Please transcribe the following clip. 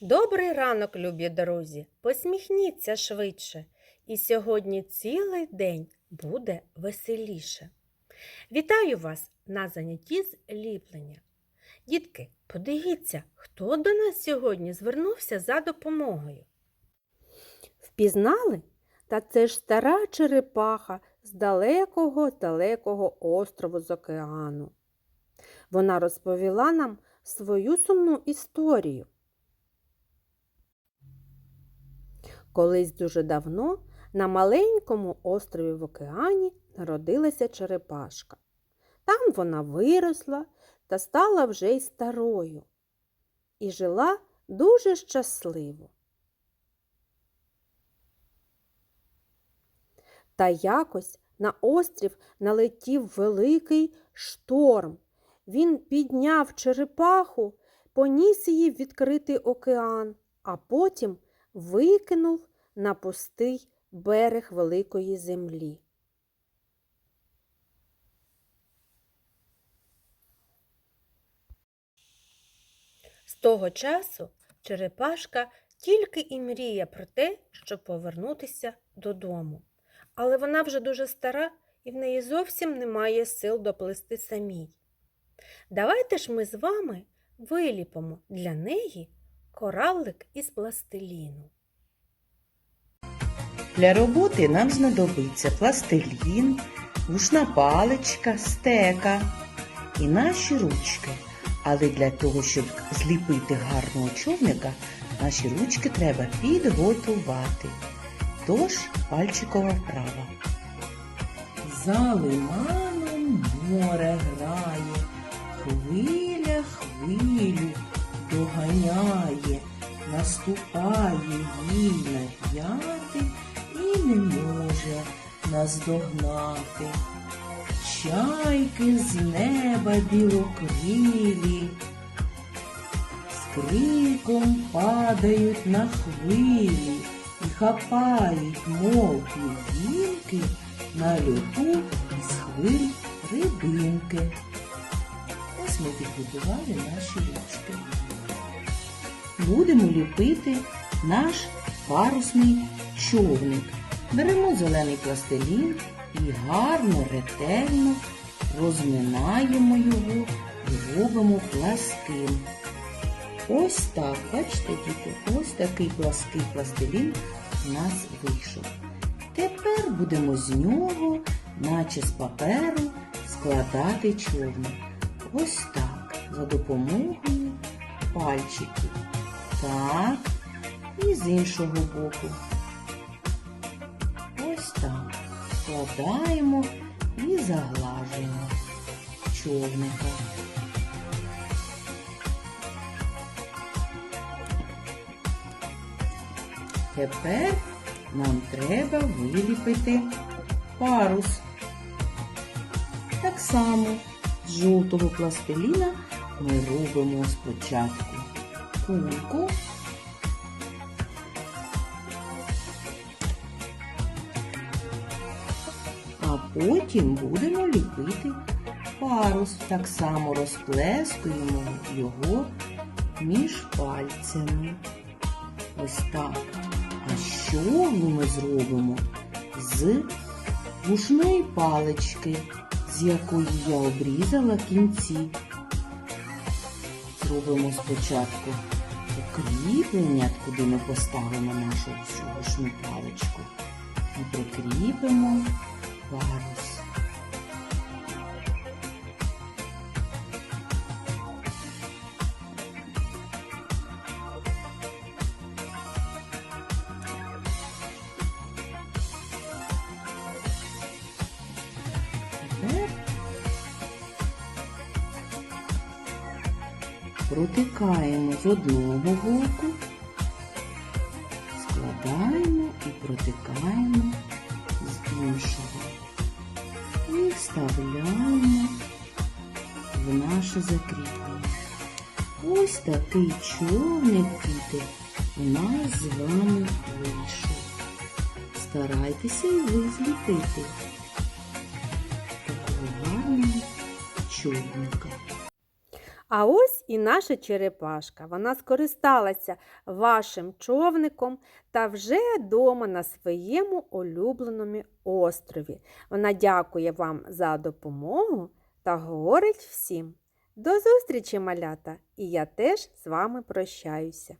Добрий ранок, любі друзі! Посміхніться швидше, і сьогодні цілий день буде веселіше. Вітаю вас на занятті з ліплення. Дітки, подивіться, хто до нас сьогодні звернувся за допомогою. Впізнали? Та це ж стара черепаха з далекого далекого острову з океану. Вона розповіла нам свою сумну історію. Колись дуже давно на маленькому острові в океані народилася черепашка. Там вона виросла та стала вже й старою і жила дуже щасливо. Та якось на острів налетів великий шторм. Він підняв черепаху, поніс її в відкритий океан, а потім викинув на пустий берег великої землі. З того часу черепашка тільки і мріє про те, щоб повернутися додому. Але вона вже дуже стара і в неї зовсім немає сил доплисти самій. Давайте ж ми з вами виліпимо для неї коралик із пластиліну. Для роботи нам знадобиться пластилін, рушна паличка, стека і наші ручки. Але для того, щоб зліпити гарного човника, наші ручки треба підготувати. Тож пальчикова вправа. За лиманом море грає, хвиля хвилю доганяє, наступає їй на п'яти не може наздогнати. Чайки з неба білокрилі, з криком падають на хвилі і хапають, мов півінки, на льоту із хвиль рибинки. Ось ми підготували наші ручки. Будемо ліпити наш парусний човник. Беремо зелений пластилін і гарно, ретельно розминаємо його і робимо пласким. Ось так, бачите, діти, ось такий плаский пластилін у нас вийшов. Тепер будемо з нього, наче з паперу, складати човник. Ось так, за допомогою пальчиків. Так, і з іншого боку. Так. Складаємо і заглажуємо човника. Тепер нам треба виліпити парус. Так само з жовтого пластиліна ми робимо спочатку кульку. А потім будемо ліпити парус. Так само розплескуємо його між пальцями. Ось так. А щоглу ми зробимо з вушної палички, з якої я обрізала кінці. Зробимо спочатку укріплення, куди ми поставимо нашу цю вушну паличку. І прикріпимо парус. Тепер протикаємо з одного боку, складаємо і протикаємо з іншого. Вставляємо в наше закріплення. Ось такий човник діти у нас з вами вийшов. Старайтеся і ви зліпити такого гарного човника. А ось і наша черепашка. Вона скористалася вашим човником та вже дома на своєму улюбленому острові. Вона дякує вам за допомогу та говорить всім. До зустрічі, малята! І я теж з вами прощаюся.